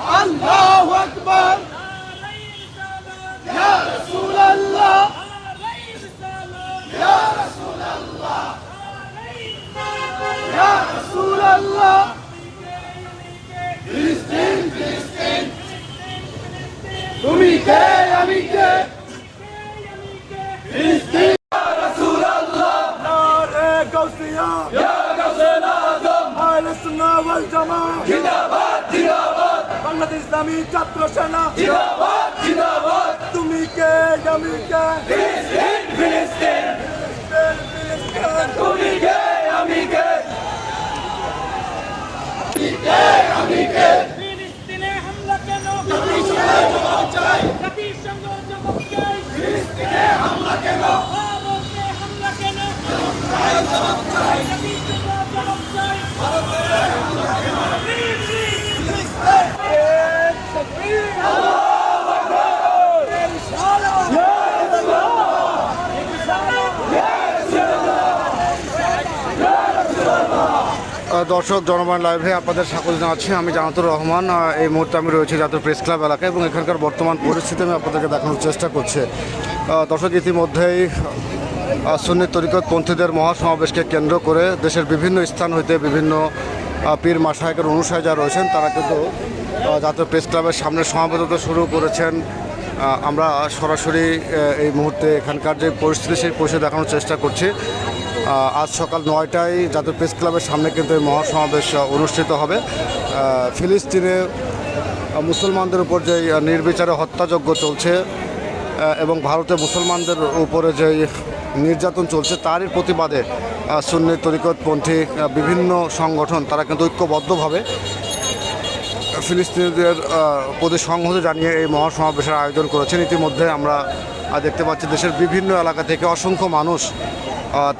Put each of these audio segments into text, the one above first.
আল্লাহু আকবার। তুমি কে আমি কে? ফিলিস্তিন। ইয়া রাসূলুল্লাহ। নারে গাউসিয়া। আযম আহলে সুন্নাহ ওয়াল জামাত জিন্দাবাদ জিন্দাবাদ বাংলাদেশ ইসলামী ছাত্র সেনা জিন্দাবাদ জিন্দাবাদ তুমি কে আমি কে ফিলিস্তিন ফিলিস্তিন তুমি কে আমি কে ফিলিস্তিনে হামলা কেন জাতিসংঘ জবাব চাই ফিলিস্তিনে দর্শক, জনগণ লাইভে আপনাদের স্বাগত জানাচ্ছি। আমি জানাতুর রহমান। এই মুহূর্তে আমি রয়েছি জাতীয় প্রেস ক্লাব এলাকায় এবং এখানকার বর্তমান পরিস্থিতি আমি আপনাদেরকে দেখানোর চেষ্টা করছি। দর্শক, ইতিমধ্যেই সুন্নি তরিকত পন্থীদের মহাসমাবেশকে কেন্দ্র করে দেশের বিভিন্ন স্থান হইতে বিভিন্ন পীর মাসায়কের অনুসারী যারা রয়েছেন, তারা কিন্তু জাতীয় প্রেস ক্লাবের সামনে সমাবেত শুরু করেছেন। আমরা সরাসরি এই মুহূর্তে এখানকার যে পরিস্থিতি, সেই পরিস্থিতি দেখানোর চেষ্টা করছি। আজ সকাল নয়টায় জাতীয় প্রেস ক্লাবের সামনে কিন্তু এই মহাসমাবেশ অনুষ্ঠিত হবে। ফিলিস্তিনে মুসলমানদের উপর যে নির্বিচারে হত্যাযজ্ঞ চলছে এবং ভারতে মুসলমানদের উপরে যে নির্যাতন চলছে, তারই প্রতিবাদে সুন্নি তরিকতপন্থী বিভিন্ন সংগঠন, তারা কিন্তু ঐক্যবদ্ধভাবে ফিলিস্তিনিদের প্রতি সংহতি জানিয়ে এই মহাসমাবেশের আয়োজন করেছেন। ইতিমধ্যে আমরা দেখতে পাচ্ছি দেশের বিভিন্ন এলাকা থেকে অসংখ্য মানুষ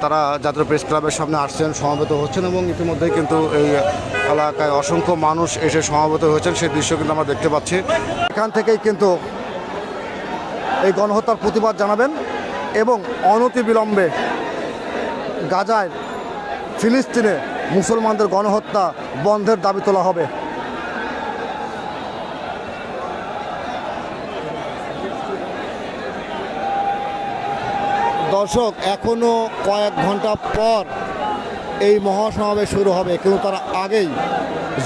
তারা জাতীয় প্রেস ক্লাবের সামনে আসছেন, সমবেত হচ্ছেন এবং ইতিমধ্যেই কিন্তু এই এলাকায় অসংখ্য মানুষ এসে সমবেত হয়েছেন। সেই দৃশ্য কিন্তু আমরা দেখতে পাচ্ছি। এখান থেকেই কিন্তু এই গণহত্যার প্রতিবাদ জানাবেন এবং অনতিবিলম্বে গাজায় ফিলিস্তিনে মুসলমানদের গণহত্যা বন্ধের দাবি তোলা হবে। দর্শক এখনও কয়েক ঘণ্টা পর এই মহাসমাবেশ শুরু হবে। কিন্তু তার আগেই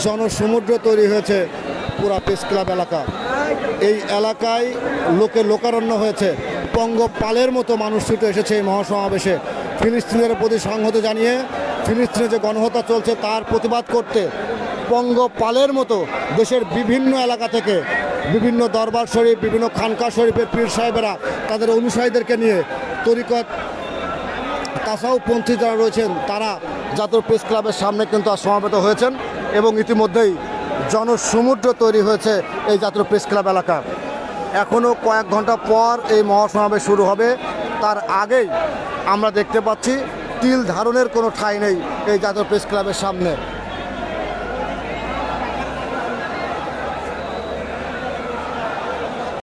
জনসমুদ্র তৈরি হয়েছে পুরা প্রেস ক্লাব এলাকা। এই এলাকায় লোকে লোকারণ্য হয়েছে। পঙ্গপালের মতো মানুষ ছুটে এসেছে এই মহাসমাবেশে। ফিলিস্তিনের প্রতি সংহতি জানিয়ে ফিলিস্তিনে যে গণহত্যা চলছে তার প্রতিবাদ করতে পঙ্গপালের মতো দেশের বিভিন্ন এলাকা থেকে বিভিন্ন দরবার শরীফ, বিভিন্ন খানকা শরীফের পীর সাহেবেরা তাদের অনুসারীদেরকে নিয়ে তরিকত। তাসাউপন্থী যারা রয়েছেন, তারা জাতীয় প্রেস ক্লাবের সামনে কিন্তু আজ সমাবেত হয়েছেন এবং ইতিমধ্যেই জনসমুদ্র তৈরি হয়েছে এই জাতীয় প্রেস ক্লাব এলাকা। এখনও কয়েক ঘণ্টা পর এই মহাসমাবেশ শুরু হবে। তার আগেই আমরা দেখতে পাচ্ছি তিল ধারণের কোনো ঠাঁই নেই এই জাতীয় প্রেস ক্লাবের সামনে।